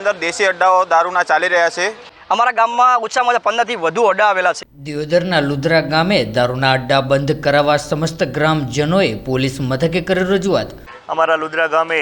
અંદર દેશી અડ્ડાઓ દારૂના ચાલી રહ્યા છે. અમારા ગામમાં ઓછામાં ઓછા પંદરથી વધુ અડ્ડા આવેલા છે. દિયોદરના લુદ્રા ગામે દારૂના અડ્ડા બંધ કરાવવા સમસ્ત ગ્રામજનોએ પોલીસ મથકે કરી રજૂઆત. અમારા લુદ્રા ગામે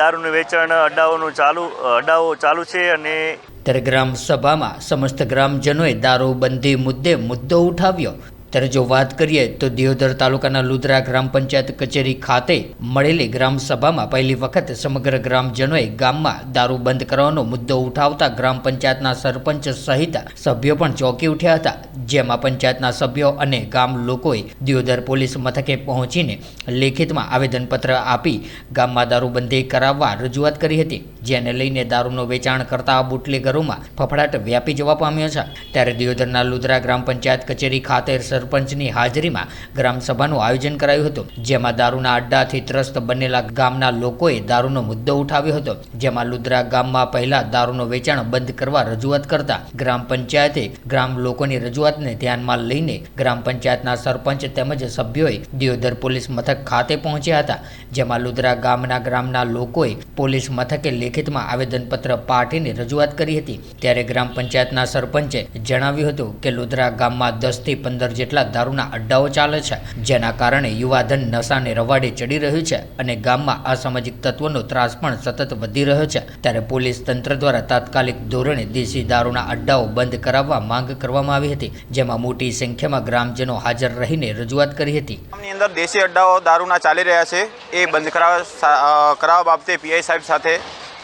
દારૂનું વેચાણ અડ્ડાઓનું ચાલુ અડ્ડાઓ ચાલુ છે અને ત્યારે ગ્રામ સભામાં સમસ્ત ગ્રામજનોએ દારૂબંધી મુદ્દે મુદ્દો ઉઠાવ્યો. ત્યારે જો વાત કરીએ તો દિયોદર તાલુકાના લુદ્રા ગ્રામ પંચાયત કચેરી ખાતે મળેલી ગ્રામ સભામાં પહેલી વખત સમગ્ર ગ્રામજનોએ ગામમાં દારૂ બંધ કરવાનો મુદ્દો ઉઠાવતા ગ્રામ પંચાયતના સરપંચ સહિત સભ્યો પણ ચોંકી ઉઠ્યા હતા, જેમાં પંચાયતના સભ્યો અને ગામ લોકોએ દિયોદર પોલીસ મથકે પહોંચીને લેખિતમાં આવેદનપત્ર આપી ગામમાં દારૂબંધી કરાવવા રજૂઆત કરી હતી, જેને લઈને દારૂનું વેચાણ કરતા બુટલેગરોમાં ફફડાટ વ્યાપી જવા પામ્યો છે. ત્યારે દિયોદરના લુદ્રા ગ્રામ પંચાયત કચેરી ખાતે સરપંચની હાજરીમાં ગ્રામસભાનું આયોજન કરાયું હતું. જેમાં દારૂના અડ્ડાથી ત્રસ્ત બનેલા ગામના લોકોએ દારૂનો મુદ્દો ઉઠાવ્યો હતો. જેમાં લુદ્રા ગામમાં પહેલા દારૂનો વેચાણ બંધ કરવા રજૂઆત કરતા ગ્રામ પંચાયતે ગ્રામ લોકોની રજૂઆતને ધ્યાનમાં લઈને ગ્રામ પંચાયતના સરપંચ તેમજ સભ્યોએ દિયોદર પોલીસ મથક ખાતે પહોંચ્યા હતા. જેમાં લુદ્રા ગામના ગ્રામના લોકોએ પોલીસ મથકે લેખિતમાં આવેદનપત્ર પાઠવીને રજૂઆત કરી હતી. ત્યારે ગ્રામ પંચાયતના સરપંચે જણાવ્યું હતું કે લુદ્રા ગામમાં દસથી પંદર જેટલા દારૂના અડ્ડાઓ ચાલે છે, જેના કારણે યુવાધન નશાને રવાડે ચડી રહ્યું છે અને ગામમાં અસામાજિક તત્વોનો ત્રાસ પણ સતત વધી રહ્યો છે. ત્યારે પોલીસ તંત્ર દ્વારા તાત્કાલિક ધોરણે દેશી દારૂના અડ્ડાઓ બંધ કરાવવા માંગ કરવામાં આવી હતી, જેમાં મોટી સંખ્યામાં ગ્રામજનો હાજર રહીને રજૂઆત કરી હતી. અંદર દેશી અડ્ડાઓ દારૂના ચાલી રહ્યા છે, એ બંધ કરાવવા કરાવવા બાબતે પીઆઈ સાહેબ સાથે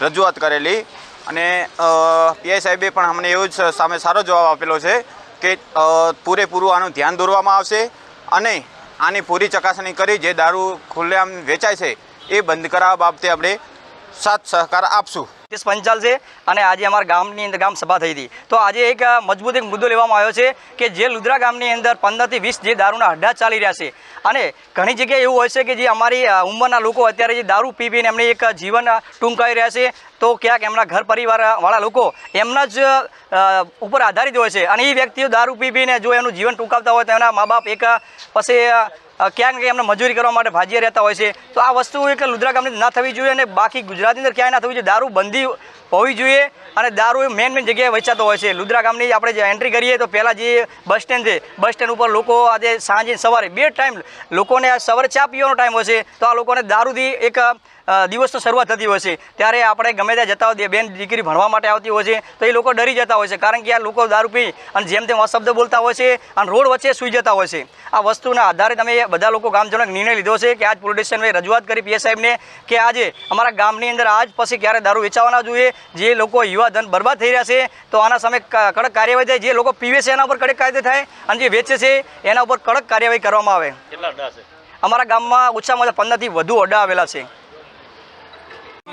રજૂઆત કરેલી અને પીઆઈ સાહેબે પણ અમને એવું જ સામે સારો જવાબ આપેલો છે કે પૂરેપૂરું આનું ધ્યાન દોરવામાં આવશે અને આની પૂરી ચકાસણી કરી જે દારૂ ખુલ્લેઆમ વેચાય છે એ બંધ કરાવવા બાબતે આપણે સાથ સહકાર આપશું. તે પંચાલ છે અને આજે અમારા ગામની અંદર ગામ સભા થઈ હતી. તો આજે એક મજબૂત એક મુદ્દો લેવામાં આવ્યો છે કે જે લુદ્રા ગામની અંદર પંદરથી વીસ જે દારૂના અડ્ડા ચાલી રહ્યા છે અને ઘણી જગ્યાએ એવું હોય છે કે જે અમારી ઉંમરના લોકો અત્યારે જે દારૂ પી પીને એમને એક જીવન ટૂંકાવી રહ્યા છે, તો ક્યાંક એમના ઘર પરિવારવાળા લોકો એમના જ ઉપર આધારિત હોય છે અને એ વ્યક્તિઓ દારૂ પી પીને જો એનું જીવન ટૂંકાવતા હોય તો એના મા બાપ એક પછી ક્યાંક એમને મજૂરી કરવા માટે ભાજીએ રહેતા હોય છે. તો આ વસ્તુ એક લુદ્રા ગામની ના થવી જોઈએ અને બાકી ગુજરાતની અંદર ક્યાંય ના થવી જોઈએ. દારૂ બંધી હોવી જોઈએ અને દારૂ મેન મેન જગ્યાએ વેચાતો હોય છે. લુદ્રા ગામની આપણે જે એન્ટ્રી કરીએ તો પહેલાં જે બસ સ્ટેન્ડ છે બસ સ્ટેન્ડ ઉપર લોકો આજે સાંજે સવારે બે ટાઈમ લોકોને સવારે ચા પીવાનો ટાઈમ હોય છે. તો આ લોકોને દારૂથી એક દિવસની શરૂઆત થતી હોય છે. ત્યારે આપણે ગમે ત્યાં જતા હોય બેન દીકરી ભણવા માટે આવતી હોય છે તો એ લોકો ડરી જતા હોય છે. કારણ કે આ લોકો દારૂ પી અને જેમ તેમ અશબ્દ બોલતા હોય છે અને રોડ વચ્ચે સૂઈ જતા હોય છે. આ વસ્તુના આધારે તમે બધા લોકો ગામજનક નિર્ણય લીધો છે કે આજ પોલીસ સ્ટેશનમાં રજૂઆત કરી પીએ સાહેબને કે આજે અમારા ગામની અંદર આજ પછી ક્યારે દારૂ વેચાવાના જોઈએ. જે લોકો યુવા ધન બરબાદ થઈ રહ્યા છે તો આના સામે કડક કાર્યવાહી થાય. જે લોકો પીવે છે એના ઉપર કડક કાયદે થાય અને જે વેચે છે એના ઉપર કડક કાર્યવાહી કરવામાં આવે. અમારા ગામમાં ઓછામાં ઓછા પંદરથી વધુ અડ્ડા આવેલા છે.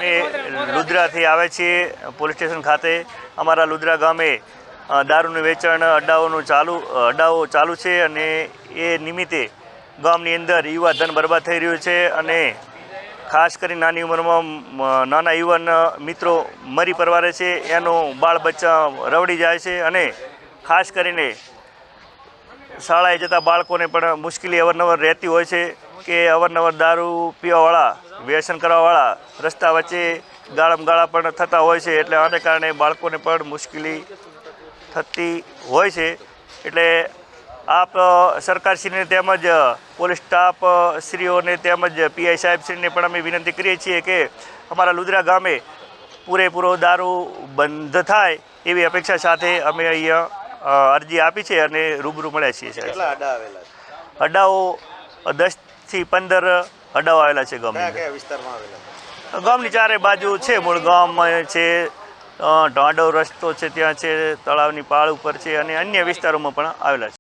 અમે લુદ્રાથી આવે છીએ, પોલીસ સ્ટેશન ખાતે. અમારા લુદ્રા ગામે દારૂનું વેચાણ અડ્ડાઓનું ચાલુ અડ્ડાઓ ચાલુ છે અને એ નિમિત્તે ગામની અંદર યુવા ધન બરબાદ થઈ રહ્યું છે અને ખાસ કરી નાની ઉંમરમાં નાના યુવાન મિત્રો મરી પરવારે છે. એનો બાળ બચ્ચા રવડી જાય છે અને ખાસ કરીને શાળાએ જતા બાળકોને પણ મુશ્કેલી અવારનવાર રહેતી હોય છે. કે અવારનવાર દારૂ પીવાવાળા વ્યસન કરવાવાળા રસ્તા વચ્ચે ગાળમ ગાળા પણ થતા હોય છે. એટલે આને કારણે બાળકોને પણ મુશ્કેલી થતી હોય છે. એટલે આપ સરકારશ્રીને તેમજ પોલીસ સ્ટાફ શ્રીઓને તેમજ પીઆઈ સાહેબશ્રીને પણ અમે વિનંતી કરીએ છીએ કે અમારા લુદરા ગામે પૂરેપૂરો દારૂ બંધ થાય એવી અપેક્ષા સાથે અમે અહીંયા અરજી આપી છે અને રૂબરૂ મળ્યા છીએ સાહેબ. અડાઓ દસથી પંદર અડાઓ આવેલા છે ગામની અંદર. ગામની ચારે બાજુ છે મૂળ ગામમાં છે ઢાંડો રસ્તો છે ત્યાં છે તળાવની પાળ ઉપર છે અને અન્ય વિસ્તારોમાં પણ આવેલા છે